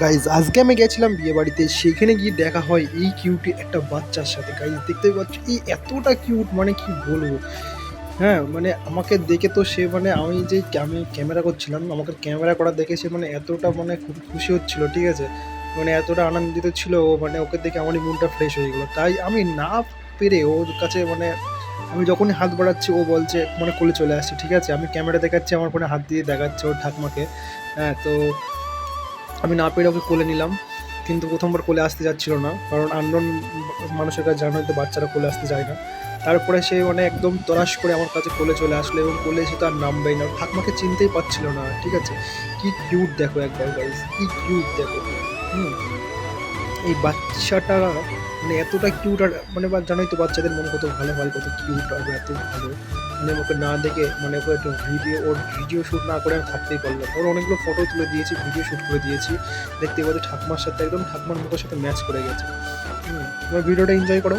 Guys আজকে আমি গেছিলাম বিয়ে বাড়িতে, সেখানে গিয়ে দেখা হয় এই কিউটি একটা বাচ্চার সাথে। গাইজ দেখতে পাচ্ছ এই এতটা কিউট মানে কি বলব? হ্যাঁ মানে আমাকে দেখে তো সে মানে আমি যে আমি ক্যামেরা করছিলাম, আমাকে ক্যামেরা করা দেখে সে মানে এতটা মানে খুব খুশি হচ্ছিল, ঠিক আছে? মানে এতটা আনন্দিত ছিল ও মানে ওকে দেখে আমারই মনটা ফ্রেশ হয়ে গেলো। তাই আমি না পেরে ওর কাছে মানে আমি যখনই হাত বাড়াচ্ছি, ও বলছে মানে কোলে চলে আসছে, ঠিক আছে? আমি ক্যামেরা দেখাচ্ছি, আমার ফোনে হাত দিয়ে দেখাচ্ছে ওর ঠাকমাকে। হ্যাঁ তো আমি না পেরে ওকে কোলে নিলাম, কিন্তু প্রথমবার কোলে আসতে যাচ্ছিল না, কারণ আননোন মানুষের কাছে জানো তো বাচ্চারা কোলে আসতে যায় না। তারপরে সে মানে একদম তরাস করে আমার কাছে কোলে চলে আসলো এবং কোলে এসে তো আর নামবেই না। ঠাকমাকে চিনতেই পারছিল না, ঠিক আছে? কি কিউট দেখো একবার গাইজ কি কিউট দেখো। হুম। এই বাচ্চাটা মানে এতটা কিউট আর মানে জানোই তো বাচ্চাদের মনে কত ভালো হয়, কত কিউট আর এত ভালো। মানে ওকে না দেখে মানে ওকে একটু ভিডিও ওর ভিডিও শ্যুট না করে আমি থাকতেই পারলাম। ওর অনেকগুলো ফটো তুলে দিয়েছি ভিডিও শ্যুট করে দিয়েছি। দেখতে পাচ্ছি ঠাকুমার সাথে, একদম ঠাকুমার মুখের সাথে ম্যাচ করে গেছে। এবার ভিডিওটা এনজয় করো।